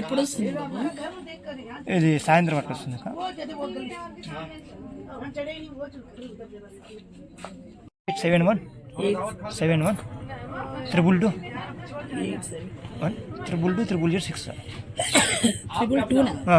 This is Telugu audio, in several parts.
ఎప్పుడు వస్తుంది. ఇది సాయంత్రం వరకు వస్తుంది seven one. Seven one. Triple two. One. Triple two triple zero six. Triple టూనా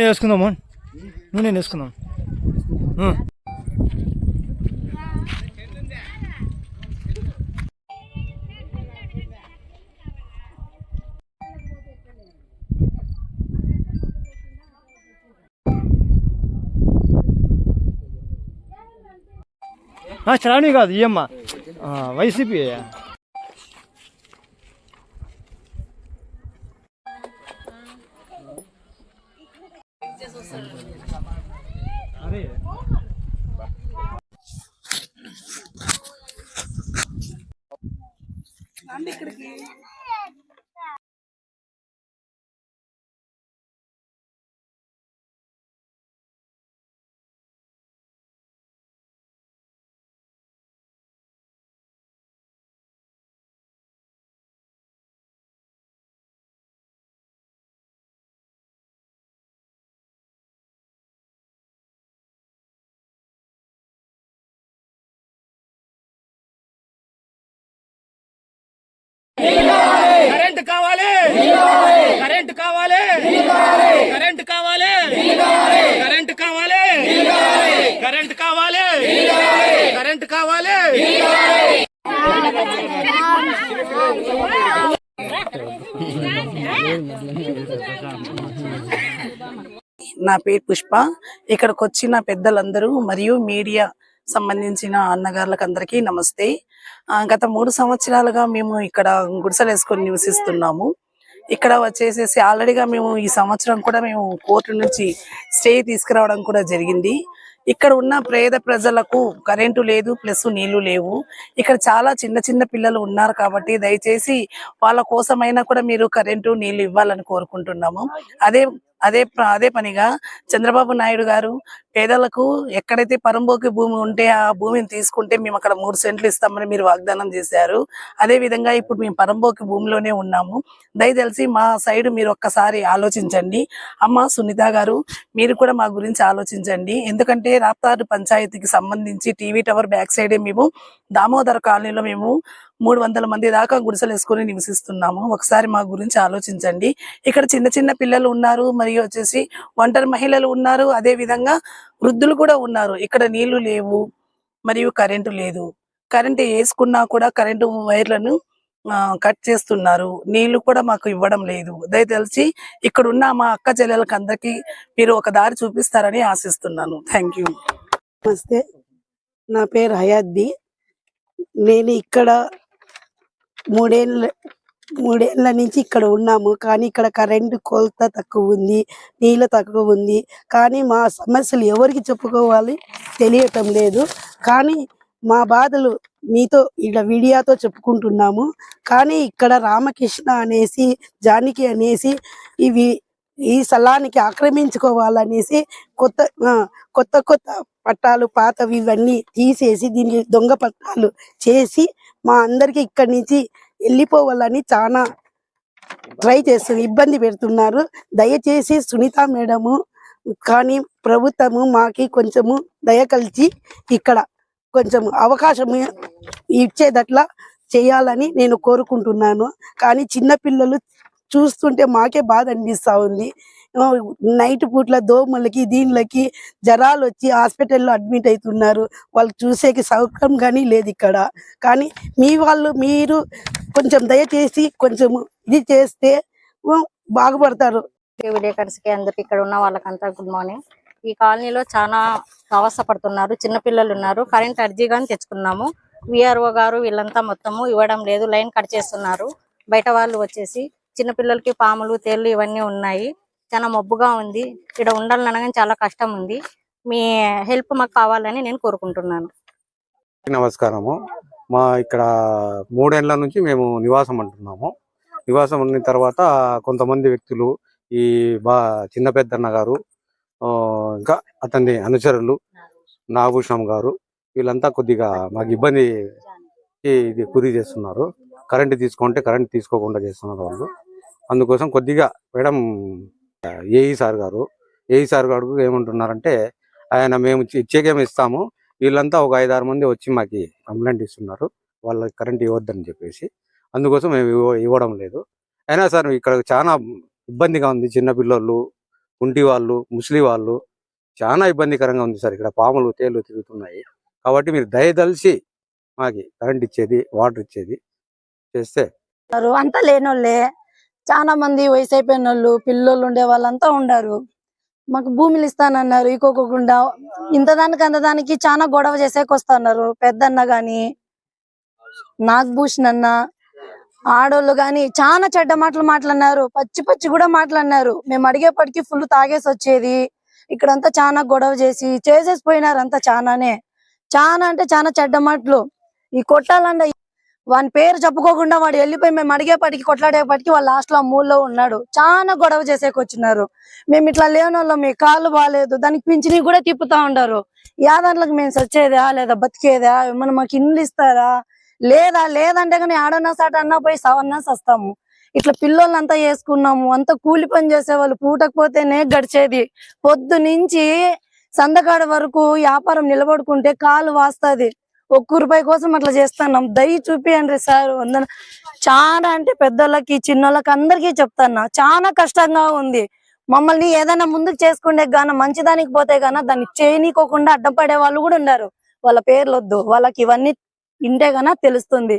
వేసుకుందాం మోహన్ నూనె వేసుకుందాం శ్రావణి కాదు ఈ అమ్మ. వైసీపీ ఇక్కడికి. కరెంట్ కావాలి. కరెంట్ కావాలి. కరెంట్ కావాలి. కరెంట్ కావాలి. నా పేరు పుష్ప. ఇక్కడికి వచ్చిన పెద్దలందరూ మరియు మీడియా సంబంధించిన అన్నగారులకు అందరికీ నమస్తే. గత మూడు సంవత్సరాలుగా మేము ఇక్కడ గుడిసెలు వేసుకొని నివసిస్తున్నాము. ఇక్కడ వచ్చేసేసి ఆల్రెడీగా మేము ఈ సంవత్సరం కూడా మేము కోర్టు నుంచి స్టే తీసుకురావడం కూడా జరిగింది. ఇక్కడ ఉన్న పేద ప్రజలకు కరెంటు లేదు ప్లస్ నీళ్ళు లేవు. ఇక్కడ చాలా చిన్న చిన్న పిల్లలు ఉన్నారు కాబట్టి దయచేసి వాళ్ళ కోసమైనా కూడా మీరు కరెంటు నీళ్ళు ఇవ్వాలని కోరుకుంటున్నాము. అదే అదే అదే పనిగా చంద్రబాబు నాయుడు గారు పేదలకు ఎక్కడైతే పరంబోకి భూమి ఉంటే ఆ భూమిని తీసుకుంటే మేము అక్కడ మూడు సెంట్లు ఇస్తామని మీరు వాగ్దానం చేశారు. అదే విధంగా ఇప్పుడు మేము పరంబోకి భూమిలోనే ఉన్నాము. దయతలిసి మా సైడ్ మీరు ఒక్కసారి ఆలోచించండి. అమ్మ సునీత గారు మీరు కూడా మా గురించి ఆలోచించండి. ఎందుకంటే రాప్తారు పంచాయతీకి సంబంధించి టీవీ టవర్ బ్యాక్ సైడే మేము దామోదర కాలనీలో మేము మూడు వందల మంది దాకా గుడిసెలు వేసుకొని నివసిస్తున్నాము. ఒకసారి మా గురించి ఆలోచించండి. ఇక్కడ చిన్న చిన్న పిల్లలు ఉన్నారు మరియు వచ్చేసి ఒంటరి మహిళలు ఉన్నారు. అదే విధంగా వృద్ధులు కూడా ఉన్నారు. ఇక్కడ నీళ్ళు లేవు మరియు కరెంటు లేదు. కరెంటు వేసుకున్నా కూడా కరెంటు వైర్లను కట్ చేస్తున్నారు. నీళ్ళు కూడా మాకు ఇవ్వడం లేదు. దయతలిచి ఇక్కడ ఉన్న మా అక్క చెల్లెలకు అందరికీ మీరు ఒక దారి చూపిస్తారని ఆశిస్తున్నాను. Thank you. నమస్తే. నా పేరు హయాద్ది. నేను ఇక్కడ మూడేళ్ళ మూడేళ్ళ నుంచి ఇక్కడ ఉన్నాము. కానీ ఇక్కడ కరెంటు కొలత తక్కువ ఉంది నీళ్ళ తక్కువ ఉంది. కానీ మా సమస్యలు ఎవరికి చెప్పుకోవాలి తెలియటం లేదు. కానీ మా బాధలు మీతో ఇలా వీడియాతో చెప్పుకుంటున్నాము. కానీ ఇక్కడ రామకృష్ణ అనేసి జానకి అనేసి ఇవి ఈ స్థలానికి ఆక్రమించుకోవాలనేసి కొత్త కొత్త కొత్త పట్టాలు పాతవి ఇవన్నీ తీసేసి దీనికి దొంగ పట్టాలు చేసి మా అందరికి ఇక్కడి నుంచి వెళ్ళిపోవాలని చాలా ట్రై చేస్తుంది. ఇబ్బంది పెడుతున్నారు. దయచేసి సునీత మేడము కానీ ప్రభుత్వము మాకి కొంచెము దయ కలిసి ఇక్కడ కొంచెం అవకాశం ఇచ్చేదట్లా చేయాలని నేను కోరుకుంటున్నాను. కానీ చిన్నపిల్లలు చూస్తుంటే మాకే బాధ అనిపిస్తూ ఉంది. నైట్ పూట్ల దోమలకి దీనిలకి జ్వరాలు వచ్చి హాస్పిటల్లో అడ్మిట్ అవుతున్నారు. వాళ్ళు చూసేకి సౌకర్యం కానీ లేదు ఇక్కడ. కానీ మీ వాళ్ళు మీరు కొంచెం దయచేసి కొంచెం ఇది చేస్తే బాగుపడతారు. విలేకర్స్కి అందరికి ఇక్కడ ఉన్న వాళ్ళకంతా గుడ్ మార్నింగ్. ఈ కాలనీలో చాలా అవస్థపడుతున్నారు చిన్నపిల్లలు ఉన్నారు. కరెంట్ అర్జీ కానీ తెచ్చుకున్నాము. విఆర్ఓ గారు వీళ్ళంతా మొత్తము ఇవ్వడం లేదు లైన్ కట్ చేస్తున్నారు. బయట వాళ్ళు వచ్చేసి చిన్నపిల్లలకి పాములు తేళ్ళు ఇవన్నీ ఉన్నాయి. చాలా మబ్బుగా ఉంది. ఇక్కడ ఉండాలనగానే చాలా కష్టం ఉంది. మీ హెల్ప్ మాకు కావాలని నేను కోరుకుంటున్నాను. నమస్కారము. మా ఇక్కడ మూడేళ్ళ నుంచి మేము నివాసం అంటున్నాము. నివాసం ఉన్న తర్వాత కొంతమంది వ్యక్తులు ఈ బా చిన్న పెద్దన్న గారు ఇంకా అతని అనుచరులు నాగభూషణం గారు వీళ్ళంతా కొద్దిగా మాకు ఇబ్బంది ఇది గురి చేస్తున్నారు. కరెంట్ తీసుకుంటే కరెంట్ తీసుకోకుండా చేస్తున్నారు వాళ్ళు. అందుకోసం కొద్దిగా మేడం ఏఈ సార్ గారు ఏఈ సార్ గారు ఏమంటున్నారంటే ఆయన మేము ఇచ్చేకేమి ఇస్తాము వీళ్ళంతా ఒక ఐదారు మంది వచ్చి మాకు కంప్లైంట్ ఇస్తున్నారు. వాళ్ళకి కరెంట్ ఇవ్వద్దని చెప్పేసి. అందుకోసం మేము ఇవ్వడం లేదు. అయినా సార్ ఇక్కడ చాలా ఇబ్బందిగా ఉంది. చిన్నపిల్లలు కుంటి వాళ్ళు ముస్లి వాళ్ళు చాలా ఇబ్బందికరంగా ఉంది సార్. ఇక్కడ పాములు తేళ్ళు తిరుగుతున్నాయి. కాబట్టి మీరు దయదలిచి మాకి కరెంట్ ఇచ్చేది వాటర్ ఇచ్చేది చేస్తే అంతా లేనోళ్ళే. చాలా మంది వయసు అయిపోయిన వాళ్ళు పిల్లలు ఉండే వాళ్ళంతా ఉండారు. మాకు భూములు ఇస్తానన్నారు ఇకోకుండా ఇంత దానికి అంత దానికి చాలా గొడవ చేసేకి వస్తున్నారు పెద్దన్న గాని నాగభూషణ్ అన్న ఆడోళ్ళు గాని చాలా చెడ్డ మాటలు మాట్లాడినారు పచ్చి పచ్చి కూడా మాట్లాడినారు. మేము అడిగేపటికి ఫుల్ తాగేసి వచ్చేది ఇక్కడంతా చాలా గొడవ చేసి చేసేసి పోయినారు అంతా చానానే చాలా అంటే చాలా చెడ్డ మాటలు. ఈ కొట్టాలంటే వాని పేరు చెప్పుకోకుండా వాడు వెళ్ళిపోయి మేము అడిగేపటికి కొట్లాడేపటికి వాళ్ళ లాస్ట్లో ఆ మూలలో ఉన్నాడు. చాలా గొడవ చేసేకి వచ్చినారు. మేము ఇట్లా లేనోళ్ళం మీ కాళ్ళు బాగాలేదు దానికి పింఛని కూడా తిప్పుతా ఉండారు. యాదాంట్లకు మేము సచ్చేదా లేదా బతికేదా ఏమన్నా మాకు ఇండ్లు ఇస్తారా? లేదా లేదంటే కానీ ఆడన్నా సాట అన్నా పోయి సవన్నా సస్తాము. ఇట్లా పిల్లోళ్ళంతా వేసుకున్నాము అంతా కూలి పని చేసేవాళ్ళు. పూటకపోతేనే గడిచేది. పొద్దు నుంచి సందకాడ వరకు వ్యాపారం నిలబడుకుంటే కాలు వాస్తుంది. ఒక్క రూపాయి కోసం అట్లా చేస్తున్నాం. దయ చూపియండి సార్. వందన చాలా అంటే పెద్దోళ్ళకి చిన్నోళ్ళకి అందరికీ చెప్తాన్నా. చాలా కష్టంగా ఉంది. మమ్మల్ని ఏదైనా ముందుకు చేసుకుంటే గాన మంచిదానికి పోతే గాన దాన్ని చేయనీకోకుండా అడ్డం పడే వాళ్ళు కూడా ఉన్నారు. వాళ్ళ పేర్లు వద్దు వాళ్ళకి ఇవన్నీ ఇంటే గాన తెలుస్తుంది.